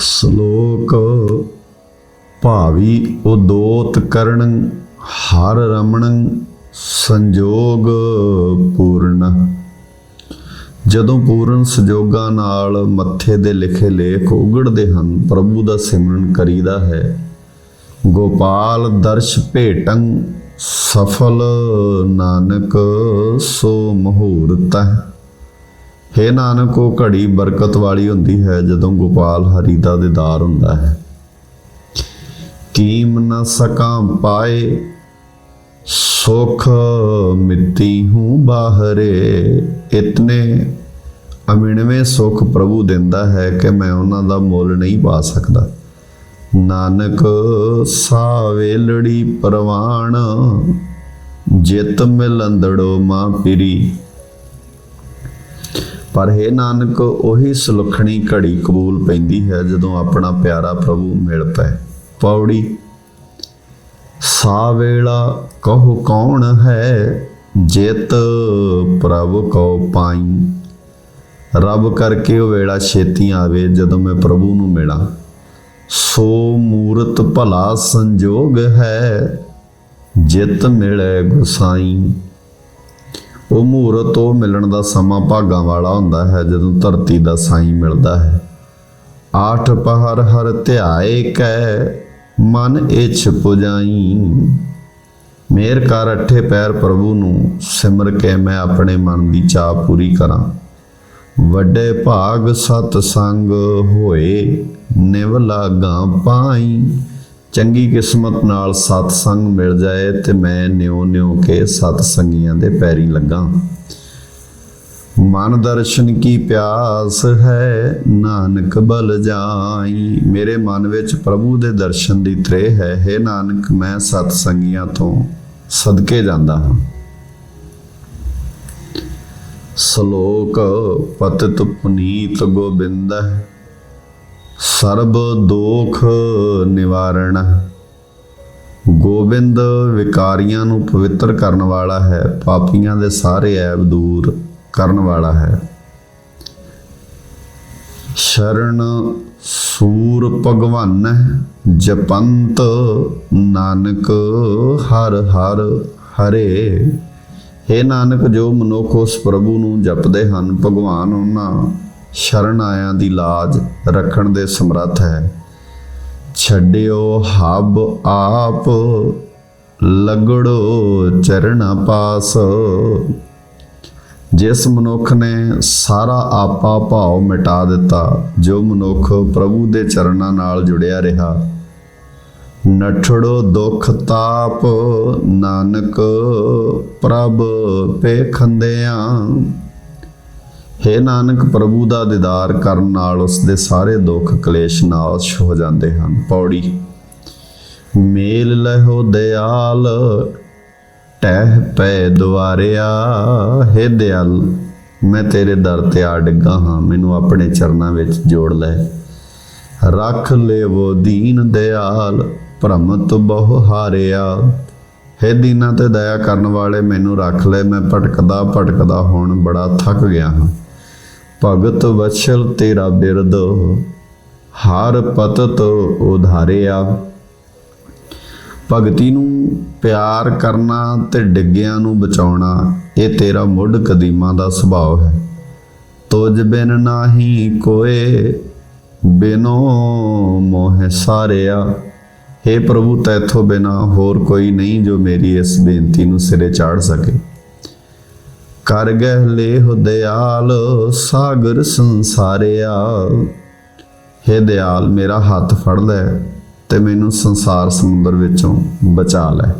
ਸ਼ਲੋਕ ਭਾਵੀ ਉਦੋਤ ਕਰਨ, ਹਰ ਰਮਣ ਸੰਜੋਗ ਪੂਰਨ। ਜਦੋਂ ਪੂਰਨ ਸੰਜੋਗਾਂ ਨਾਲ ਮੱਥੇ ਦੇ ਲਿਖੇ ਲੇਖ ਉਗੜਦੇ ਹਨ, ਪ੍ਰਭੂ ਦਾ ਸਿਮਰਨ ਕਰੀਦਾ ਹੈ। ਗੋਪਾਲ ਦਰਸ਼ ਭੇਟੰ, ਸਫਲ ਨਾਨਕ ਸੋ ਮਹੂਰਤ ਹੈ ਹੇ ਨਾਨਕ ਉਹ ਘੜੀ ਬਰਕਤ ਵਾਲੀ ਹੁੰਦੀ ਹੈ ਜਦੋਂ ਗੋਪਾਲ ਹਰੀ ਦਾ ਦੀਦਾਰ ਹੁੰਦਾ ਹੈ। ਕੀਮ ਨ ਸਕਾਂ ਪਾਏ, ਸੁਖ ਮਿੱਤੀ ਹੂੰ ਬਾਹਰੇ। ਇਤਨੇ ਅਮਿਣਵੇਂ ਸੁਖ ਪ੍ਰਭੂ ਦਿੰਦਾ ਹੈ ਕਿ ਮੈਂ ਉਹਨਾਂ ਦਾ ਮੁੱਲ ਨਹੀਂ ਪਾ ਸਕਦਾ। ਨਾਨਕ ਸਾਵੇਲੜੀ ਪ੍ਰਵਾਣ, ਜਿਤ ਮਿਲੰਦੜੋ ਮਾਂ ਪਿਰੀ। ਪਰ ਹੈ ਨਾਨਕ, ਉਹੀ ਸੁਲਖਣੀ ਘੜੀ ਕਬੂਲ ਪੈਂਦੀ ਹੈ ਜਦੋਂ ਆਪਣਾ ਪਿਆਰਾ ਪ੍ਰਭੂ ਮਿਲ ਪਏ। ਪੌੜੀ ਸਾ ਵੇਲਾ ਕਹੋ ਕੌਣ ਹੈ? ਜਿਤ ਪ੍ਰਭ ਕੋ ਪਾਈ। ਰੱਬ ਕਰਕੇ ਉਹ ਵੇਲਾ ਛੇਤੀ ਆਵੇ ਜਦੋਂ ਮੈਂ ਪ੍ਰਭੂ ਨੂੰ ਮਿਲਾਂ। ਸੋ ਮੂਰਤ ਭਲਾ ਸੰਜੋਗ ਹੈ, ਜਿਤ ਮਿਲੇ ਗੁਸਾਈ। ਉਹ ਮੂਰਤ ਉਹ ਮਿਲਣ ਦਾ ਸਮਾਂ ਭਾਗਾਂ ਵਾਲਾ ਹੁੰਦਾ ਹੈ, ਜਦੋਂ ਧਰਤੀ ਦਾ ਸਾਈਂ ਮਿਲਦਾ ਹੈ। ਆਠ ਪਹਰ ਹਰ ਧਿਆਏ ਕੈ, ਮਨ ਇਛ ਪੁਜਾਈ। ਮੇਰ ਕਰ ਅਠੇ ਪੈਰ ਪ੍ਰਭੂ ਨੂੰ, ਸਿਮਰ ਕੇ ਮੈਂ ਆਪਣੇ ਮਨ ਦੀ ਚਾਹ ਪੂਰੀ ਕਰਾਂ। ਵੱਡੇ ਭਾਗ ਸਤ ਸੰਗ ਹੋਏ ਨਿਵਲਾ ਗਾਂ ਪਾਈ। ਚੰਗੀ ਕਿਸਮਤ ਨਾਲ ਸਤ ਸੰਗ ਮਿਲ ਜਾਏ ਤੇ ਮੈਂ ਨਿਉ ਨਿਉ ਕੇ ਸਤ ਸੰਗੀਆਂ ਦੇ ਪੈਰੀ ਲੱਗਾ। ਮਨ ਦਰਸ਼ਨ ਕੀ ਪਿਆਸ ਹੈ, ਨਾਨਕ ਬਲ ਜਾਈ। ਮੇਰੇ ਮਨ ਵਿੱਚ ਪ੍ਰਭੂ ਦੇ ਦਰਸ਼ਨ ਦੀ ਤ੍ਰੇ ਹੈ। ਹੈ ਨਾਨਕ, ਮੈਂ ਸਤ ਸੰਗੀਆਂ ਤੋਂ ਸਦਕੇ ਜਾਂਦਾ ਹਾਂ। ਸ਼ਲੋਕ ਪਤਿਤ ਪੁਨੀਤ ਗੋਬਿੰਦ ਸਰਬ ਦੋਖ ਨਿਵਾਰਣ। ਗੋਬਿੰਦ ਵਿਕਾਰੀਆਂ ਨੂੰ ਪਵਿੱਤਰ ਕਰਨ ਵਾਲਾ ਹੈ, ਪਾਪੀਆਂ ਦੇ ਸਾਰੇ ਐਬ ਦੂਰ ਕਰਨ ਵਾਲਾ ਹੈ। ਸ਼ਰਨ ਸੂਰ ਭਗਵਾਨ, ਜਪੰਤ ਨਾਨਕ ਹਰ ਹਰ ਹਰੇ। हे ਨਾਨਕ, ਜੋ ਮਨੁੱਖ ਉਸ ਪ੍ਰਭੂ ਨੂੰ ਜਪਦੇ ਹਨ, ਭਗਵਾਨ ਉਹਨਾਂ ਸ਼ਰਨ ਆਇਆਂ ਦੀ ਲਾਜ ਰੱਖਣ ਦੇ ਸਮਰੱਥ ਹੈ। ਛੱਡਿਓ ਹਬ ਆਪ, ਲਗੜੋ ਚਰਣਾ ਪਾਸ। ਜਿਸ ਮਨੁੱਖ ਨੇ ਸਾਰਾ ਆਪਾ ਭਾਵ ਮਿਟਾ ਦਿੱਤਾ, ਜੋ ਮਨੁੱਖ ਪ੍ਰਭੂ ਦੇ ਚਰਨਾਂ ਨਾਲ ਜੁੜਿਆ ਰਿਹਾ। ਨਠੜੋ ਦੁਖ ਤਾਪ, ਨਾਨਕ ਪ੍ਰਭ ਪੇਖੰਦਿਆਂ ਹੈ ਨਾਨਕ, ਪ੍ਰਭੂ ਦਾ ਦੀਦਾਰ ਕਰਨ ਨਾਲ ਉਸ ਦੇ ਸਾਰੇ ਦੁੱਖ ਕਲੇਸ਼ ਨਾਸ਼ ਹੋ ਜਾਂਦੇ ਹਨ। ਪੌੜੀ। ਮੇਲ ਲਹੋ ਦਿਆਲ, ਟਹਿ ਪੈ ਦੁਆਰਿਆ। ਹੇ ਦਿਆਲ, ਮੈਂ ਤੇਰੇ ਦਰ ਤੇ ਆ ਡਿੱਗਾ ਹਾਂ। ਮੈਨੂੰ ਆਪਣੇ ਚਰਨਾਂ ਵਿੱਚ ਜੋੜ ਲੈ। ਰੱਖ ਲੇਵੋ ਦੀਨ ਦਿਆਲ ਭ੍ਰਮਤ ਬਹੁ ਹਾਰਿਆ। ਹੈ ਦੀਨਾ ਤੇ ਦਇਆ ਕਰਨ ਵਾਲੇ, ਮੈਨੂੰ ਰੱਖ ਲੈ। ਮੈਂ ਭਟਕਦਾ ਭਟਕਦਾ ਹੁਣ ਬੜਾ ਥੱਕ ਗਿਆ ਹਾਂ। ਭਗਤ ਵਛਲ ਤੇਰਾ ਬਿਰਦ ਹਰ ਪਤਤ ਉਧਾਰਿਆ। ਭਗਤੀ ਨੂੰ ਪਿਆਰ ਕਰਨਾ ਤੇ ਡਿੱਗਿਆਂ ਨੂੰ ਬਚਾਉਣਾ, ਇਹ ਤੇਰਾ ਮੁੱਢ ਕਦੀਮਾਂ ਦਾ ਸੁਭਾਅ ਹੈ। ਤੁਝ ਬਿਨ ਨਾਹੀ ਕੋਏ, ਬਿਨੋ ਮੋਹ ਸਾਰਿਆ। हे ਪ੍ਰਭੂ, ਤੈਥੋਂ ਬਿਨਾ ਹੋਰ ਕੋਈ ਨਹੀਂ ਜੋ ਮੇਰੀ ਇਸ ਬੇਨਤੀ ਨੂੰ ਸਿਰੇ ਚਾੜ ਸਕੇ। ਕਰ ਗਹਿ ਲੇਹ ਦਿਆਲ, ਸਾਗਰ ਸੰਸਾਰਿਆ। हे ਦਿਆਲ, ਮੇਰਾ ਹੱਥ ਫੜ ਲੈ ਤੇ ਮੈਨੂੰ ਸੰਸਾਰ ਸਮੁੰਦਰ ਵਿੱਚੋਂ ਬਚਾ ਲੈ।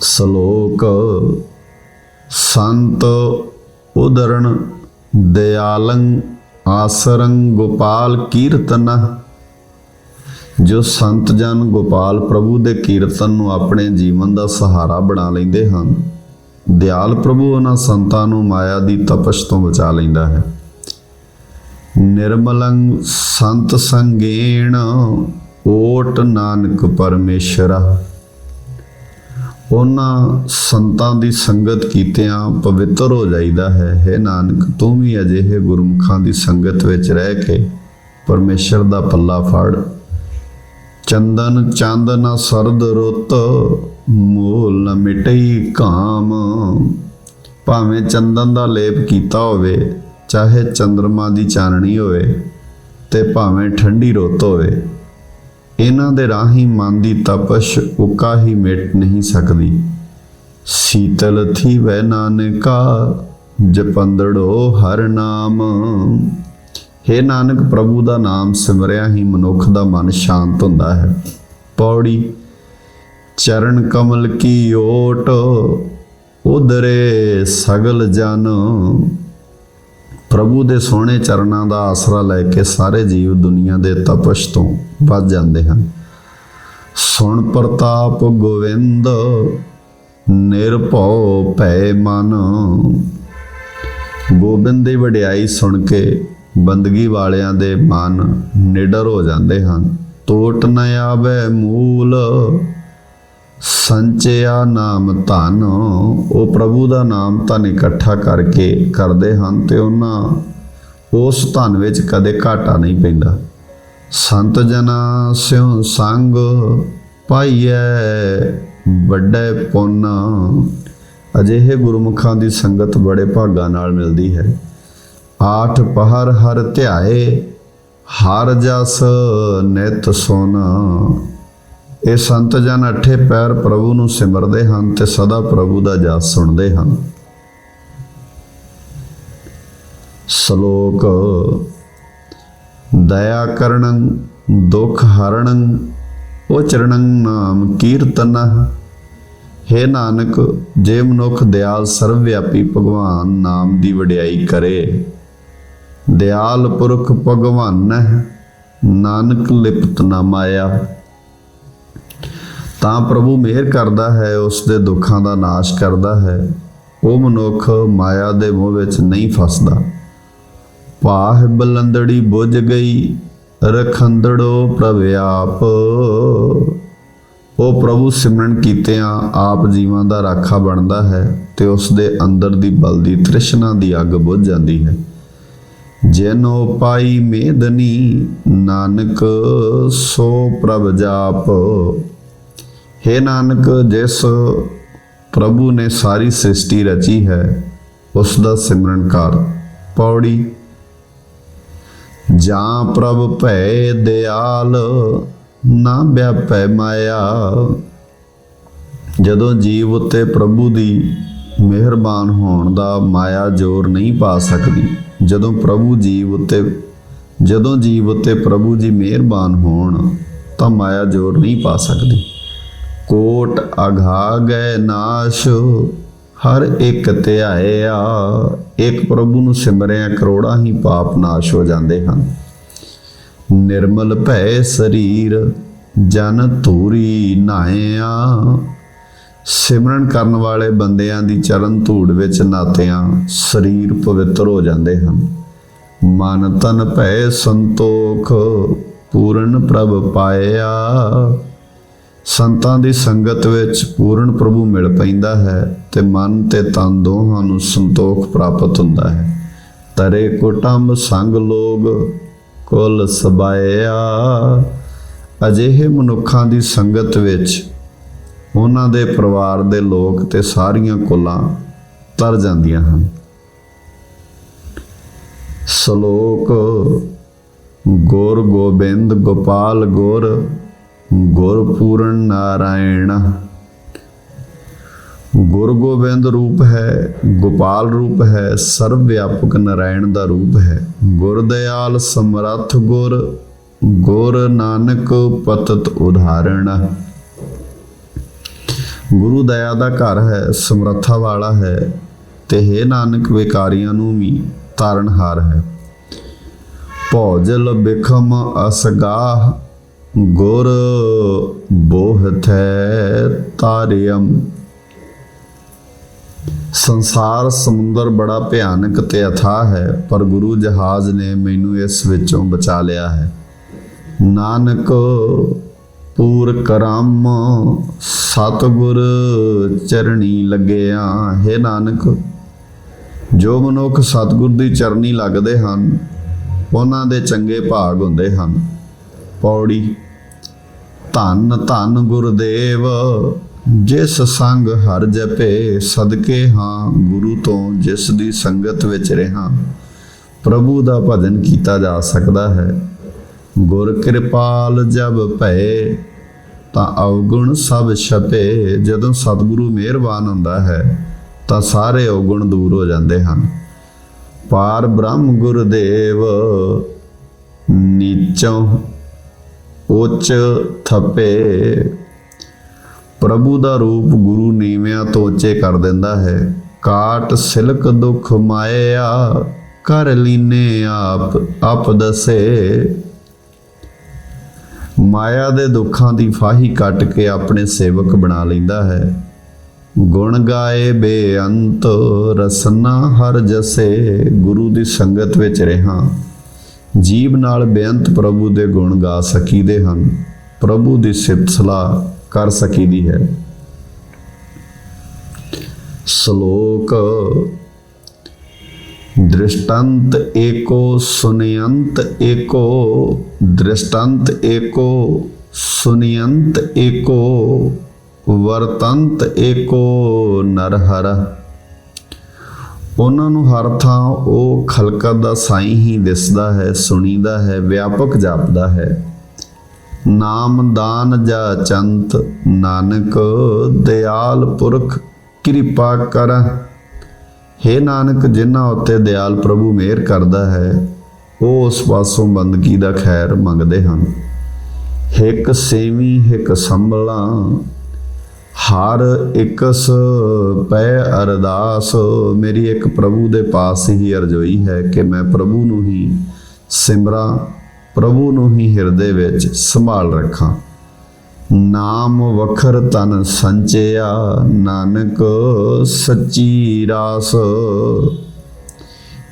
ਸ਼ਲੋਕ, ਸੰਤ ਉਦਰਣ ਦਿਆਲੰ ਆਸਰੰ ਗੋਪਾਲ ਕੀਰਤਨ। ਜੋ ਸੰਤ ਜਨ ਗੋਪਾਲ ਪ੍ਰਭੂ ਦੇ ਕੀਰਤਨ ਨੂੰ ਆਪਣੇ ਜੀਵਨ ਦਾ ਸਹਾਰਾ ਬਣਾ ਲੈਂਦੇ ਹਨ, ਦਿਆਲ ਪ੍ਰਭੂ ਉਹਨਾਂ ਸੰਤਾਂ ਨੂੰ ਮਾਇਆ ਦੀ ਤਪਸ਼ ਤੋਂ ਬਚਾ ਲੈਂਦਾ ਹੈ। ਨਿਰਮਲੰ ਸੰਤ ਸੰਗੇਣ, ਓਟ ਨਾਨਕ ਪਰਮੇਸ਼ਰਾ। ਉਹਨਾਂ ਸੰਤਾਂ ਦੀ ਸੰਗਤ ਕੀਤਿਆਂ ਪਵਿੱਤਰ ਹੋ ਜਾਈਦਾ ਹੈ। ਹੈ ਨਾਨਕ, ਤੂੰ ਵੀ ਅਜਿਹੇ ਗੁਰਮੁਖਾਂ ਦੀ ਸੰਗਤ ਵਿੱਚ ਰਹਿ ਕੇ ਪਰਮੇਸ਼ਰ ਦਾ ਪੱਲਾ ਫੜ। ਚੰਦਨ ਚੰਦ ਨਾ ਸਰਦ ਰੁੱਤ, ਮੂਲ ਨ ਮਿਟਈ ਕਾਮ ਭਾਵੇਂ ਚੰਦਨ ਦਾ ਲੇਪ ਕੀਤਾ ਹੋਵੇ, ਚਾਹੇ ਚੰਦਰਮਾ ਦੀ ਚਾਨਣੀ ਹੋਵੇ, ਤੇ ਭਾਵੇਂ ਠੰਡੀ ਰੁੱਤ ਹੋਵੇ, ਇਹਨਾਂ ਦੇ ਰਾਹੀਂ ਮਨ ਦੀ ਤਪਸ਼ ਉਕਾ ਹੀ ਮਿਟ ਨਹੀਂ ਸਕਦੀ। ਸੀਤਲ ਥੀ ਵੈ ਨਾਨਕਾ, ਜਪੰਦੜੋ ਹਰ ਨਾਮ। हे ਨਾਨਕ, ਪ੍ਰਭੂ ਦਾ ਨਾਮ ਸਿਮਰਿਆ ਹੀ ਮਨੁੱਖ ਦਾ ਮਨ ਸ਼ਾਂਤ ਹੁੰਦਾ ਹੈ। ਪੌੜੀ, ਚਰਨ ਕਮਲ ਕੀ ਓਟ ਉਦਰੇ ਸਗਲ ਜਨ। ਪ੍ਰਭੂ ਦੇ ਸੋਹਣੇ ਚਰਨਾਂ ਦਾ ਆਸਰਾ ਲੈ ਕੇ ਸਾਰੇ ਜੀਵ ਦੁਨੀਆ ਦੇ ਤਪਸ਼ ਤੋਂ ਬਚ ਜਾਂਦੇ ਹਨ। ਸੁਣ ਪ੍ਰਤਾਪ ਗੋਵਿੰਦ, ਨਿਰਭਉ ਭੈ ਮਨ। ਗੋਬਿੰਦ ਦੀ ਵਡਿਆਈ ਸੁਣ ਕੇ ਬੰਦਗੀ ਵਾਲਿਆਂ ਦੇ ਮਨ ਨਿਡਰ ਹੋ ਜਾਂਦੇ ਹਨ। ਟੋਟ ਨ ਆਵੇ ਮੂਲ, ਸੰਚਿਆ ਨਾਮ ਧਨ। ਉਹ ਪ੍ਰਭੂ ਦਾ ਨਾਮ ਧਨ ਇਕੱਠਾ ਕਰਕੇ ਕਰਦੇ ਹਨ ਤੇ ਉਹਨਾਂ ਉਸ ਧਨ ਵਿੱਚ ਕਦੇ ਘਾਟਾ ਨਹੀਂ ਪੈਂਦਾ। ਸੰਤ ਜਨਾ ਸਿਉ ਸੰਗ ਪਾਈਐ ਵੱਡੇ ਪੁੰਨ। ਅਜਿਹੇ ਗੁਰਮੁਖਾਂ ਦੀ ਸੰਗਤ ਬੜੇ ਭਾਗਾਂ ਨਾਲ ਮਿਲਦੀ ਹੈ। ਆਠ ਪਹਰ ਹਰ ਧਿਆਏ, ਹਰ ਜਸ ਨਿਤ ਸੋਨਾ। ਇਹ ਸੰਤ ਜਨ ਅਠੇ ਪੈਰ ਪ੍ਰਭੂ ਨੂੰ ਸਿਮਰਦੇ ਹਨ ਤੇ ਸਦਾ ਪ੍ਰਭੂ ਦਾ ਜਸ ਸੁਣਦੇ ਹਨ। ਸ਼ਲੋਕ, ਦਇਆ ਕਰਣੰ ਦੁਖ ਹਰਣੰ ਉਚਰਣੰ ਨਾਮ ਕੀਰਤਨ। ਹੇ ਨਾਨਕ, ਜੇ ਮਨੁੱਖ ਦਿਆਲ ਸਰਵ ਵਿਆਪੀ ਭਗਵਾਨ ਨਾਮ ਦੀ ਵਡਿਆਈ ਕਰੇ ਦਿਆਲ ਪੁਰਖ ਭਗਵਾਨ, ਨਾਨਕ ਲਿਪਤ ਨਾ ਮਾਇਆ। ਤਾਂ ਪ੍ਰਭੂ ਮਿਹਰ ਕਰਦਾ ਹੈ ਉਸ ਦੇ ਦੁੱਖਾਂ ਦਾ ਨਾਸ਼ ਕਰਦਾ ਹੈ। ਉਹ ਮਨੁੱਖ ਮਾਇਆ ਦੇ ਮੋਹ ਵਿੱਚ ਨਹੀਂ ਫਸਦਾ। ਪਾਹ ਬਲੰਦੜੀ ਬੁੱਝ ਗਈ, ਰਖੰਦੜੋ ਪ੍ਰਭ ਆਪ। ਉਹ ਪ੍ਰਭੂ ਸਿਮਰਨ ਕੀਤਿਆਂ ਆਪ ਜੀਵਾਂ ਦਾ ਰਾਖਾ ਬਣਦਾ ਹੈ ਤੇ ਉਸ ਦੇ ਅੰਦਰ ਦੀ ਬਲਦੀ ਤ੍ਰਿਸ਼ਨਾ ਦੀ ਅੱਗ ਬੁੱਝ ਜਾਂਦੀ ਹੈ। ਜੈਨੋ ਪਾਈ ਮੇਦਨੀ, ਨਾਨਕ ਸੋ ਪ੍ਰਭ ਜਾਪ। हे ਨਾਨਕ, ਜਿਸ ਪ੍ਰਭੂ ਨੇ ਸਾਰੀ ਸ੍ਰਿਸ਼ਟੀ ਰਚੀ ਹੈ, ਉਸ ਦਾ ਸਿਮਰਨ ਕਰ। ਪੌੜੀ। ਜਾਂ ਪ੍ਰਭ ਭੈ ਦਿਆਲ, ਨਾ ਵਿਆਪੈ ਮਾਇਆ। ਜਦੋਂ ਜੀਵ ਉੱਤੇ ਪ੍ਰਭੂ ਦੀ ਮਿਹਰਬਾਨ ਹੋਣ ਦਾ ਮਾਇਆ ਜ਼ੋਰ ਨਹੀਂ ਪਾ ਸਕਦੀ। ਜਦੋਂ ਪ੍ਰਭੂ ਜੀਵ ਉੱਤੇ, ਜਦੋਂ ਜੀਵ ਉੱਤੇ ਪ੍ਰਭੂ ਜੀ ਮਿਹਰਬਾਨ ਹੋਣ, ਤਾਂ ਮਾਇਆ ਜ਼ੋਰ ਨਹੀਂ ਪਾ ਸਕਦੀ। ਕੋਟ ਅਘਾ ਗਏ ਨਾਸ਼, ਹਰ ਇੱਕ ਧਿਆਇਆ ਇੱਕ ਪ੍ਰਭੂ ਨੂੰ ਸਿਮਰਿਆ ਕਰੋੜਾਂ ਹੀ ਪਾਪ ਨਾਸ਼ ਹੋ ਜਾਂਦੇ ਹਨ। ਨਿਰਮਲ ਭੈ ਸਰੀਰ, ਜਨ ਧੂਰੀ ਨਾਇਆ ਸਿਮਰਨ ਕਰਨ ਵਾਲੇ ਬੰਦਿਆਂ ਦੀ ਚਰਨ ਧੂੜ ਵਿੱਚ ਨਾਤਿਆਂ ਸਰੀਰ ਪਵਿੱਤਰ ਹੋ ਜਾਂਦੇ ਹਨ। ਮਨ ਤਨ ਭੈ ਸੰਤੋਖ, ਪੂਰਨ ਪ੍ਰਭ ਪਾਇਆ। ਸੰਤਾਂ ਦੀ ਸੰਗਤ ਵਿੱਚ ਪੂਰਨ ਪ੍ਰਭੂ ਮਿਲ ਪੈਂਦਾ ਹੈ ਤੇ ਮਨ ਤੇ ਤਨ ਦੋਹਾਂ ਨੂੰ ਸੰਤੋਖ ਪ੍ਰਾਪਤ ਹੁੰਦਾ ਹੈ। ਤਰੇ ਕੁਟੰਬ ਸੰਗ ਲੋਗ ਕੁਲ ਸਬਾਇਆ। ਅਜਿਹੇ ਮਨੁੱਖਾਂ ਦੀ ਸੰਗਤ ਵਿੱਚ ਉਹਨਾਂ ਦੇ ਪਰਿਵਾਰ ਦੇ ਲੋਕ ਤੇ ਸਾਰੀਆਂ ਕੁਲਾਂ ਤਰ ਜਾਂਦੀਆਂ ਹਨ। ਸ਼ਲੋਕ, ਗੁਰ ਗੋਬਿੰਦ ਗੋਪਾਲ ਗੁਰ ਗੁਰ ਪੂਰਨ ਨਾਰਾਇਣ। ਗੁਰ ਗੋਬਿੰਦ ਰੂਪ ਹੈ, ਗੋਪਾਲ ਰੂਪ ਹੈ, ਸਰਵ ਵਿਆਪਕ ਨਾਰਾਇਣ ਦਾ ਰੂਪ ਹੈ। ਗੁਰ ਦਿਆਲ ਸਮਰੱਥ ਗੁਰ ਗੁਰ ਨਾਨਕ ਪਤਤ ਉਦਾਹਰਣ। ਗੁਰੂ ਦਇਆ ਦਾ ਘਰ ਹੈ, ਸਮਰੱਥਾ ਵਾਲਾ ਹੈ ਤੇ ਹੈ ਨਾਨਕ ਵਿਕਾਰੀਆਂ ਨੂੰ ਵੀ ਤਾਰਨਹਾਰ ਹੈ। ਭੌਜਲ ਬਿਖਮ ਅਸਗਾਹ, ਗੁਰ ਬੋਹਥੈ ਤਾਰਿਯਮ ਸੰਸਾਰ ਸਮੁੰਦਰ ਬੜਾ ਭਿਆਨਕ ਤੇ ਅਥਾਹ ਹੈ, ਪਰ ਗੁਰੂ ਜਹਾਜ਼ ਨੇ ਮੈਨੂੰ ਇਸ ਵਿੱਚੋਂ ਬਚਾ ਲਿਆ ਹੈ। ਨਾਨਕ ਪੂਰ ਕਰਮ ਸਤਿਗੁਰ ਚਰਣੀ ਲੱਗਿਆ ਹੈ ਨਾਨਕ, ਜੋ ਮਨੁੱਖ ਸਤਿਗੁਰ ਦੀ ਚਰਨੀ ਲੱਗਦੇ ਹਨ, ਉਹਨਾਂ ਦੇ ਚੰਗੇ ਭਾਗ ਹੁੰਦੇ ਹਨ। ਪੌੜੀ, ਧੰਨ ਧੰਨ ਗੁਰਦੇਵ, ਜਿਸ ਸੰਗ ਹਰ ਜਪੇ, ਸਦਕੇ ਹਾਂ ਗੁਰੂ ਤੋਂ ਜਿਸ ਦੀ ਸੰਗਤ ਵਿੱਚ ਰਹਾ। ਪ੍ਰਭੂ ਦਾ ਭਜਨ ਕੀਤਾ ਜਾ ਸਕਦਾ ਹੈ। ਗੁਰ ਕਿਰਪਾਲ ਜਬ ਭਏ ਤਾਂ ਅਵਗੁਣ ਸਭ ਛਪੇ ਜਦੋਂ ਸਤਿਗੁਰੂ ਮਿਹਰਬਾਨ ਹੁੰਦਾ ਹੈ, ਤਾਂ ਸਾਰੇ ਅਵਗੁਣ ਦੂਰ ਹੋ ਜਾਂਦੇ ਹਨ। ਪਾਰ ਬ੍ਰਹਮ ਗੁਰਦੇਵ ਨੀਚੋਂ ਉੱਚ ਥਪੇ, ਪ੍ਰਭੂ ਦਾ ਰੂਪ ਗੁਰੂ ਨੀਵਿਆਂ ਤੋਂ ਉੱਚੇ ਕਰ ਦਿੰਦਾ ਹੈ। ਕਾਟ ਸਿਲਕ ਦੁਖ ਮਾਇਆ, ਕਰ ਲੀਨੇ ਆਪ ਆਪ ਦਸੇ। ਮਾਇਆ ਦੇ ਦੁੱਖਾਂ ਦੀ ਫਾਹੀ ਕੱਟ ਕੇ ਆਪਣੇ ਸੇਵਕ ਬਣਾ ਲੈਂਦਾ ਹੈ। ਗੁਣ ਗਾਏ ਬੇਅੰਤ, ਰਸਨਾ ਹਰ ਜਸੇ, ਗੁਰੂ ਦੀ ਸੰਗਤ ਵਿੱਚ ਰਹਾ। ਜੀਵ ਨਾਲ ਬੇਅੰਤ ਪ੍ਰਭੂ ਦੇ ਗੁਣ ਗਾ ਸਕੀਦੇ ਹਨ। ਪ੍ਰਭੂ ਦੀ ਸਿਫਤ ਸਲਾਹ ਕਰ ਸਕੀਦੀ ਹੈ। ਸ਼ਲੋਕ ਦ੍ਰਿਸ਼ਟੰਤ ਏਕੋ ਸੁਨਯੰਤ ਏਕੋ ਦ੍ਰਿਸ਼ਟੰਤ ਏਕੋ ਸੁਨਯੰਤ ਏਕੋ ਵਰਤੰਤ ਏਕੋ ਨਰਹਰ ਉਹਨਾਂ ਨੂੰ ਹਰ ਥਾਂ ਉਹ ਖਲਕਤ ਦਾ ਸਾਈ ਹੀ ਦਿਸਦਾ ਹੈ ਸੁਣੀਦਾ ਹੈ ਵਿਆਪਕ ਜਾਪਦਾ ਹੈ ਨਾਮ ਦਾਨ ਜਾ ਚੰਤ ਨਾਨਕ ਦਿਆਲ ਪੁਰਖ ਕਿਰਪਾ ਕਰ ਹੇ ਨਾਨਕ, ਜਿਨ੍ਹਾਂ ਉੱਤੇ ਦਿਆਲ ਪ੍ਰਭੂ ਮਿਹਰ ਕਰਦਾ ਹੈ, ਉਹ ਉਸ ਪਾਸੋਂ ਬੰਦਗੀ ਦਾ ਖੈਰ ਮੰਗਦੇ ਹਨ। ਹਿਕ ਸੇਵੀ ਹਿਕ ਸੰਭਲਾਂ, ਹਰ ਇਕਸ ਪੈ ਅਰਦਾਸ। ਮੇਰੀ ਇੱਕ ਪ੍ਰਭੂ ਦੇ ਪਾਸ ਹੀ ਅਰਜ਼ੋਈ ਹੈ ਕਿ ਮੈਂ ਪ੍ਰਭੂ ਨੂੰ ਹੀ ਸਿਮਰਾਂ, ਪ੍ਰਭੂ ਨੂੰ ਹੀ ਹਿਰਦੇ ਵਿੱਚ ਸੰਭਾਲ ਰੱਖਾਂ। ਨਾਮ ਵਖਰ ਤਨ ਸੰਚਿਆ, ਨਾਨਕ ਸੱਚੀ ਰਾਸ।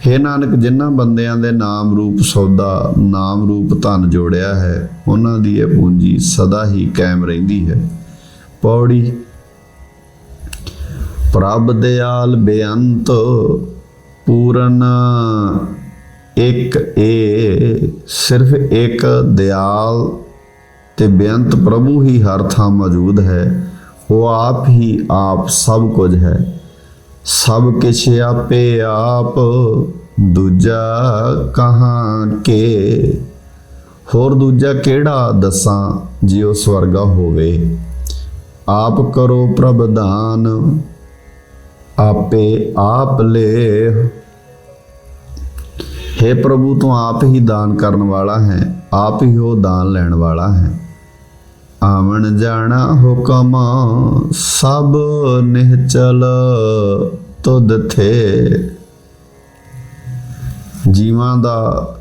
ਹੇ ਨਾਨਕ, ਜਿਨ੍ਹਾਂ ਬੰਦਿਆਂ ਦੇ ਨਾਮ ਰੂਪ ਸੌਦਾ, ਨਾਮ ਰੂਪ ਧਨ ਜੋੜਿਆ ਹੈ, ਉਹਨਾਂ ਦੀ ਇਹ ਪੂੰਜੀ ਸਦਾ ਹੀ ਕਾਇਮ ਰਹਿੰਦੀ ਹੈ। ਪੌੜੀ, ਪ੍ਰਭ ਦਿਆਲ ਬੇਅੰਤ, ਪੂਰਨ ਇੱਕ ਏ, ਸਿਰਫ ਇੱਕ ਦਿਆਲ। ਤੇ ਬੇਅੰਤ ਪ੍ਰਭੂ ਹੀ ਹਰ ਥਾਂ ਮੌਜੂਦ ਹੈ। ਉਹ ਆਪ ਹੀ ਆਪ ਸਭ ਕੁਝ ਹੈ। ਸਭ ਕਿਛ ਆਪੇ ਆਪ, ਦੂਜਾ ਕਹਾਂ ਕੇ? ਹੋਰ ਦੂਜਾ ਕਿਹੜਾ ਦੱਸਾਂ ਜਿਉ ਸਵਰਗਾ ਹੋਵੇ? ਆਪ ਕਰੋ ਪ੍ਰਭ ਦਾਨ, ਆਪੇ ਆਪ ਲੈ हे ਪ੍ਰਭੂ, ਤੂੰ ਆਪ ਹੀ ਦਾਨ ਕਰਨ ਵਾਲਾ ਹੈ, ਆਪ ਹੀ ਉਹ ਦਾਨ ਲੈਣ ਵਾਲਾ ਹੈ। ਆਵਣ ਜਾਣਾ ਹੁਕਮ ਸਭ ਨਿਹਚਲ ਤੁਧ ਥੇ। ਜੀਵਾਂ ਦਾ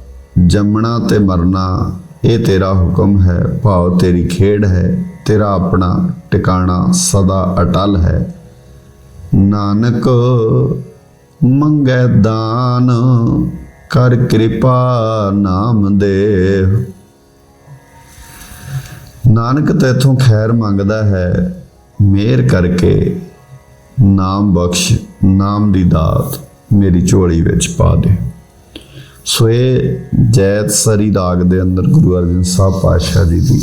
ਜੰਮਣਾ ਤੇ ਮਰਨਾ, ਇਹ ਤੇਰਾ ਹੁਕਮ ਹੈ, ਭਾਵ ਤੇਰੀ ਖੇਡ ਹੈ, ਤੇਰਾ ਆਪਣਾ ਟਿਕਾਣਾ ਸਦਾ ਅਟਲ ਹੈ। ਨਾਨਕ, ਮੰਗੈ ਦਾਨ, ਕਰ ਕਿਰਪਾ ਨਾਮ ਦੇ ਨਾਨਕ ਤੇਥੋਂ ਖੈਰ ਮੰਗਦਾ ਹੈ ਮਿਹਰ ਕਰਕੇ ਨਾਮ ਬਖਸ਼, ਨਾਮ ਦੀ ਦਾਤ ਮੇਰੀ ਝੋਲੀ ਵਿੱਚ ਪਾ ਦੇ। ਸੋ ਇਹ ਜੈਤ ਸਰੀ ਰਾਗ ਦੇ ਅੰਦਰ ਗੁਰੂ ਅਰਜਨ ਸਾਹਿਬ ਪਾਤਸ਼ਾਹ ਜੀ ਦੀ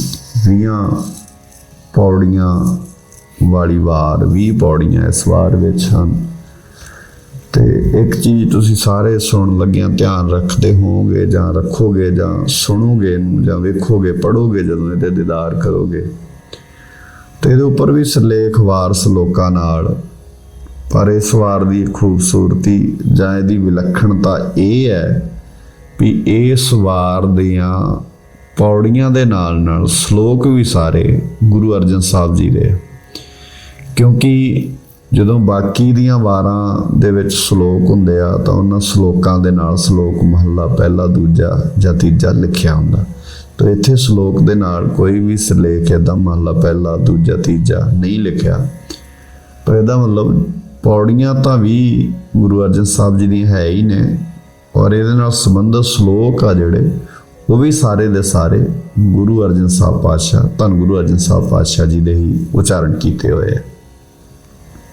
20 ਪੌੜੀਆਂ ਵਾਲੀ ਵਾਰ 20 ਪੌੜੀਆਂ ਇਸ ਵਾਰ ਵਿੱਚ ਹਨ। ਤੇ ਇੱਕ ਚੀਜ਼ ਤੁਸੀਂ ਸਾਰੇ ਸੁਣਨ ਲੱਗਿਆਂ ਧਿਆਨ ਰੱਖਦੇ ਹੋਵੋਗੇ ਜਾਂ ਰੱਖੋਗੇ ਜਾਂ ਸੁਣੋਗੇ ਇਹਨੂੰ ਜਾਂ ਵੇਖੋਗੇ ਪੜੋਗੇ ਜਦੋਂ ਇਹਦੇ ਦੀਦਾਰ ਕਰੋਗੇ। ਤੇ ਇਹਦੇ ਉੱਪਰ ਵੀ ਸਿਰਲੇਖ ਵਾਰਸ ਲੋਕਾਂ ਨਾਲ। ਪਰ ਇਸ ਵਾਰ ਦੀ ਖੂਬਸੂਰਤੀ ਜਾਂ ਇਹਦੀ ਵਿਲੱਖਣਤਾ ਇਹ ਹੈ ਵੀ ਇਸ ਵਾਰ ਦੀਆਂ ਪੌੜੀਆਂ ਦੇ ਨਾਲ ਨਾਲ ਸ਼ਲੋਕ ਵੀ ਸਾਰੇ ਗੁਰੂ ਅਰਜਨ ਸਾਹਿਬ ਜੀ ਦੇ। ਕਿਉਂਕਿ ਜਦੋਂ ਬਾਕੀ ਦੀਆਂ ਵਾਰਾਂ ਦੇ ਵਿੱਚ ਸ਼ਲੋਕ ਹੁੰਦੇ ਆ, ਤਾਂ ਉਹਨਾਂ ਸ਼ਲੋਕਾਂ ਦੇ ਨਾਲ ਸ਼ਲੋਕ ਮਹੱਲਾ ਪਹਿਲਾ, ਦੂਜਾ ਜਾਂ ਤੀਜਾ ਲਿਖਿਆ ਹੁੰਦਾ। ਤਾਂ ਇੱਥੇ ਸ਼ਲੋਕ ਦੇ ਨਾਲ ਕੋਈ ਵੀ ਸਿਰਲੇਖ ਇਹਦਾ ਮਹੱਲਾ ਪਹਿਲਾ, ਦੂਜਾ, ਤੀਜਾ ਨਹੀਂ ਲਿਖਿਆ। ਪਰ ਇਹਦਾ ਮਤਲਬ ਪੌੜੀਆਂ ਤਾਂ ਵੀ ਗੁਰੂ ਅਰਜਨ ਸਾਹਿਬ ਜੀ ਦੀਆਂ ਹੈ ਹੀ ਨੇ, ਔਰ ਇਹਦੇ ਨਾਲ ਸੰਬੰਧਿਤ ਸ਼ਲੋਕ ਆ ਜਿਹੜੇ, ਉਹ ਵੀ ਸਾਰੇ ਦੇ ਸਾਰੇ ਗੁਰੂ ਅਰਜਨ ਸਾਹਿਬ ਪਾਤਸ਼ਾਹ, ਧੰਨ ਗੁਰੂ ਅਰਜਨ ਸਾਹਿਬ ਪਾਤਸ਼ਾਹ ਜੀ ਦੇ ਹੀ ਉਚਾਰਨ ਕੀਤੇ ਹੋਏ ਆ।